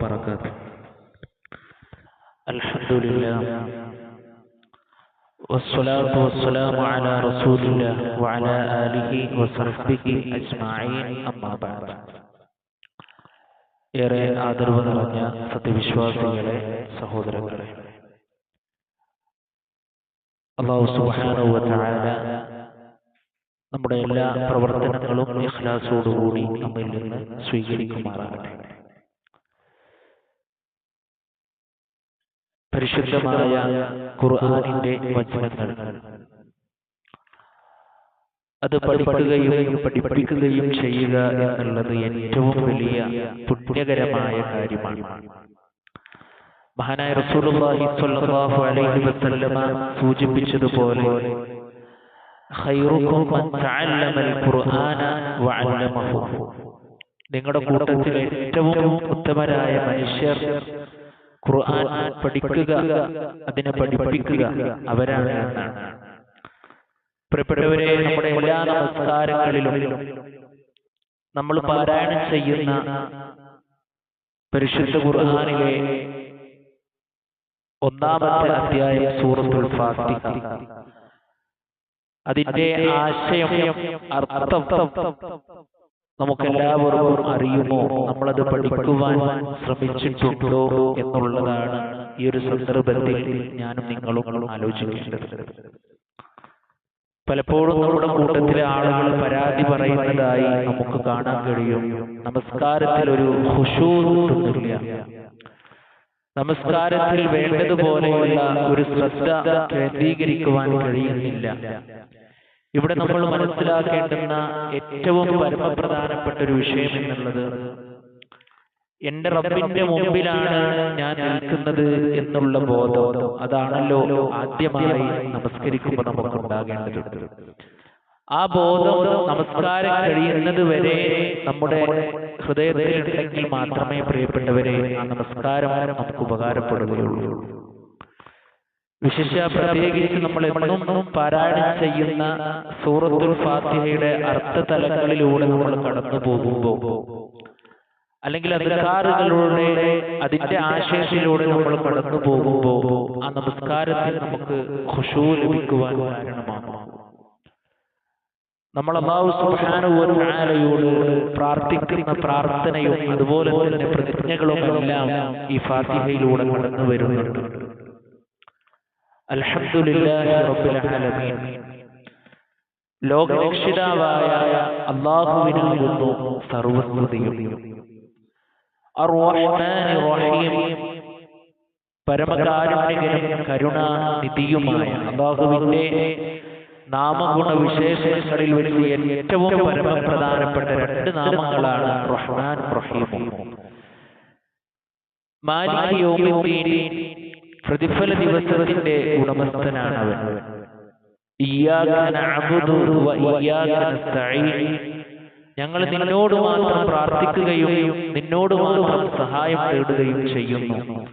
وبركاته الحمد لله والصلاة والسلام على رسول الله وعلى آله وصحبه أجمعين أما بعد ഏറെ ആദരവ് നിറഞ്ഞ സത്യവിശ്വാസികളെ സഹോദരങ്ങളെ അള്ളാഹു സുബ്ഹാനഹു വ തആല നമ്മുടെ എല്ലാ പ്രവർത്തനങ്ങളും ഇഖ്ലാസോടുകൂടി നമ്മിൽ നിന്ന് സ്വീകരിക്കുമാറാകട്ടെ പരിശുദ്ധമായ ഖുർആനിന്റെ വചനങ്ങൾ. അത് പഠിക്കുകയും പഠിപ്പിക്കുകയും ചെയ്യുക എന്നുള്ളത് ഏറ്റവും വലിയ പുണ്യകരമായ കാര്യമാണ്. മഹാനായ റസൂലുള്ളാഹി സ്വല്ലല്ലാഹു അലൈഹി വസല്ലമ സൂചിപ്പിച്ചതുപോലെ ഖൈറുക്കും മൻ തഅല്ലമൽ ഖുർആന വഅല്ലമഹു. നിങ്ങളുടെ കൂട്ടത്തിൽ ഏറ്റവും ഉത്തമരായ മനുഷ്യർ ഖുർആൻ പഠിക്കുക അതിനെ പഠിപ്പിക്കുക അവരാണ് എന്നാണ്. പ്രിയപ്പെട്ടവരെ നമ്മുടെ എല്ലാ നമസ്കാരങ്ങളിലും നമ്മൾ പാരായണം ചെയ്യുന്ന പരിശുദ്ധ ഖുർആാനിലെ ഒന്നാമത്തെ അധ്യായം സൂറത്തുൽ ഫാത്തിഹ. അതിന്റെ ആശയം അർത്ഥം നമുക്കെല്ലാവർക്കും അറിയുമോ? നമ്മളത് പഠിക്കുവാൻ ശ്രമിച്ചിട്ടുണ്ടോ എന്നുള്ളതാണ് ഈ ഒരു സന്ദർഭത്തിൽ ഞാനും നിങ്ങളും ആലോചിക്കേണ്ടത്. പലപ്പോഴും നമ്മുടെ കൂട്ടത്തിലെ ആളുകൾ പരാതി പറയുന്നതായി നമുക്ക് കാണാൻ കഴിയും. നമസ്കാരത്തിൽ ഒരു ഹുഷൂറില്ല നമസ്കാരത്തിൽ വേണ്ടതുപോലെയുള്ള ഒരു ശ്രദ്ധ കേന്ദ്രീകരിക്കുവാൻ കഴിയുന്നില്ല. ഇവിടെ നമ്മൾ മനസ്സിലാക്കേണ്ടുന്ന ഏറ്റവും പരമപ്രധാനപ്പെട്ട ഒരു വിഷയം എന്നുള്ളത് എന്റെ റബ്ബിന്റെ മുമ്പിലാണ് ഞാൻ നിൽക്കുന്നത് എന്നുള്ള ബോധം. അതാണല്ലോ ആദ്യമായി നമസ്കരിക്കുമ്പോൾ നമുക്ക് ഉണ്ടാകേണ്ടത് ആ ബോധം നമസ്കാരം കഴിയുന്നത് വരെ നമ്മുടെ ഹൃദയത്തിൽ ഉണ്ടെങ്കിൽ മാത്രമേ പ്രിയപ്പെട്ടവരെ ആ നമസ്കാരം നമുക്ക് ഉപകാരപ്പെടുകയുള്ളൂ. വിശേഷ പ്രത്യേകിച്ച് നമ്മൾ എപ്പോഴും പാരായണം ചെയ്യുന്ന സൂറത്തുൽ ഫാത്തിഹയുടെ അർത്ഥതലങ്ങളിലൂടെ നമ്മൾ കടന്നു പോകുമ്പോൾ അല്ലെങ്കിൽ അധികാരങ്ങളിലൂടെ അതിന്റെ ആശയത്തിലൂടെ നമ്മൾ കടന്നു പോകുമ്പോൾ ആ നമസ്കാരത്തിൽ നമുക്ക് ഖുഷൂ ലഭിക്കുവാൻ കാരണമാകും. നമ്മൾ അള്ളാഹു പ്രാർത്ഥിക്കുന്ന പ്രാർത്ഥനയും അതുപോലെ തന്നെ പ്രതിജ്ഞകളും എല്ലാം ഈ ഫാത്തിഹയിലൂടെ കടന്നു വരുന്നുണ്ട്. അൽഹംദുലില്ലാഹി റബ്ബിൽ ആലമീൻ. അള്ളാഹുവിന്റെ നാമഗുണ വിശേഷങ്ങളിൽ വരുന്ന ഏറ്റവും പരമപ്രധാനപ്പെട്ട രണ്ട് നാമങ്ങളാണ് റഹ്മാൻ പ്രതിഫല ദിവസത്തിന്റെ ഉടമസ്ഥനാണ് അവൻ. ഞങ്ങൾ നിന്നോട് മാത്രം പ്രാർത്ഥിക്കുകയും നിന്നോട് മാത്രം സഹായം തേടുകയും ചെയ്യുന്നു.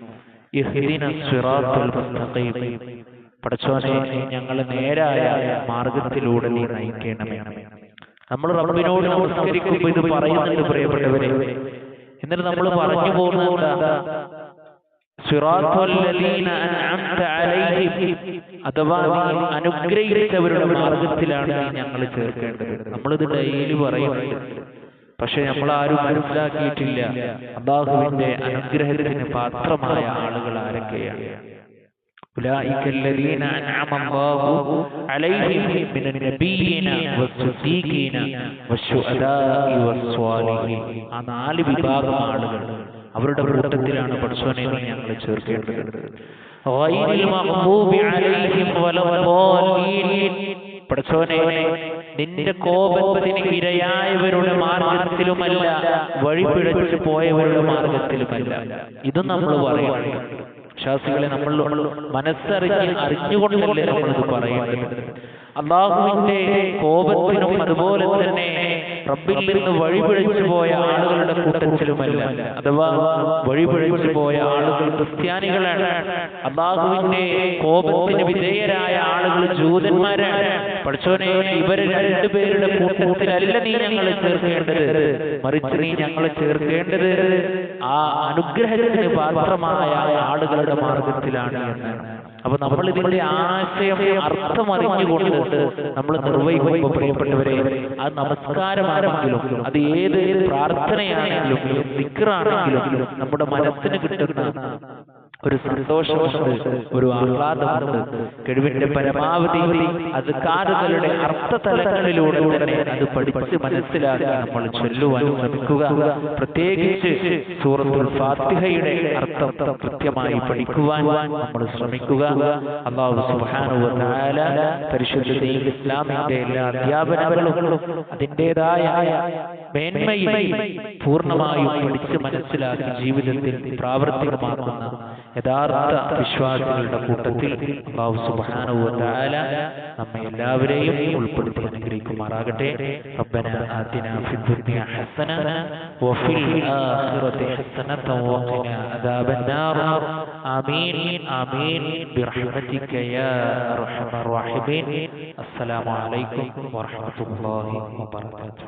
പടച്ചോനെ ഞങ്ങൾ നേരായ മാർഗത്തിലൂടെ നീ നയിക്കണമേ. നമ്മൾ റബ്ബിനോട് നമസ്കരിക്കുമ്പോൾ ഇത് പറയുന്നുണ്ട് പ്രിയപ്പെട്ടവരെ. എന്നിട്ട് നമ്മൾ പറഞ്ഞു പോകുന്നത് അഥവാ അനുഗ്രഹിച്ചവരുടെ മാർഗത്തിലാണ് ഞങ്ങൾ ചേർക്കേണ്ടത് നമ്മളിത് ഡെയിലി പറയുന്നുണ്ട് പക്ഷെ നമ്മൾ ആരും മനസ്സിലാക്കിയിട്ടില്ല അള്ളാഹുവിന്റെ അനുഗ്രഹത്തിന് പാത്രമായ ആളുകൾ ആരൊക്കെയാണ് أولئك الذين أنعم الله عليهم من النبيين والصديقين والشهداء والصالحين ആ നാല് വിഭാഗം ആളുകൾ അവരുടെ കൂട്ടത്തിലാണ് പഠിച്ചോനെ ഞങ്ങൾ ചേർക്കേണ്ടത് പഠിച്ചോനെ നിന്റെ കോപത്തിന് ഇരയായവരുടെ മാർഗത്തിലുമല്ല വഴിപിഴച്ചു പോയവരുടെ മാർഗത്തിലുമല്ല. ഇത് നമ്മൾ പറയണം വിശ്വാസികളെ നമ്മൾ മനസ്സറിഞ്ഞ് അറിഞ്ഞുകൊണ്ടല്ലേ നമ്മളിത് പറയുന്നത് അള്ളാഹുവിന്റെ തന്നെ റബ്ബിൽ നിന്ന് വഴിപിഴച്ചു പോയ ആളുകളുടെ കൂട്ടത്തിലുമല്ല. അഥവാ വഴിപിഴച്ചു പോയ ആളുകൾ ക്രിസ്ത്യാനികളാണ്. അബാഹുവിന്റെ കോപത്തിന് വിധേയരായ ആളുകൾ ജൂതന്മാരാണ്. പഠിച്ചോനെ ഇവർ രണ്ടുപേരുടെ കൂട്ടത്തിലല്ല നീ ഞങ്ങളെ ചേർക്കേണ്ടത്. മറിച്ച് നീ ഞങ്ങളെ ചേർക്കേണ്ടത് ആ അനുഗ്രഹത്തിന് പാത്രമായ ആളുകളുടെ മാർഗത്തിലാണ് അപ്പൊ നമ്മൾ ഇതിന്റെ ആശയം അർത്ഥം അറിഞ്ഞുകൊണ്ട് നമ്മൾ നിർവഹിക്കുമ്പോൾ പ്രിയപ്പെട്ടവരെ അത് നമസ്കാരമാണെങ്കിലും അത് ഏത് പ്രാർത്ഥനയാണെങ്കിലും ദിക്റാണെങ്കിലും നമ്മുടെ മനസ്സിന് കിട്ടുന്ന ഒരു സന്തോഷമുണ്ട് ഒരു ആഹ്ലാദമുണ്ട് കഴിവിന്റെ പരമാവധി അത് കാറുകളുടെ അർത്ഥതലങ്ങളിലൂടെ തന്നെ അത് പഠിച്ച് മനസ്സിലാക്കി നമ്മൾ ചൊല്ലുവാൻ ശ്രമിക്കുക. പ്രത്യേകിച്ച് സൂറത്തുൽ ഫാത്തിഹയുടെ അർത്ഥം കൃത്യമായി പഠിക്കുവാൻ നമ്മൾ ശ്രമിക്കുക. അള്ളാഹു സുബ്ഹാനഹു വ തആല പരിശുദ്ധ ഇസ്ലാമിന്റെ എല്ലാ അധ്യാപനങ്ങളും അതിന്റെതായ മേന്മയിൽ പൂർണമായും പഠിച്ച് മനസ്സിലാക്കി ജീവിതത്തിൽ പ്രാവർത്തികമാക്കുന്ന യഥാർത്ഥ വിശ്വാസികളുടെ കൂട്ടത്തിൽ അള്ളാഹു സുബ്ഹാനഹു വ തആല നമ്മെ എല്ലാവരെയും ഉൾപ്പെടുത്തി അനുഗ്രഹിക്കുമാറാകട്ടെ ربنا آتنا في الدنيا حسنة وفي الآخرة حسنة وقنا عذاب النار آمين آمين برحمتك يا أرحم الراحمين السلام عليكم ورحمة الله وبركاته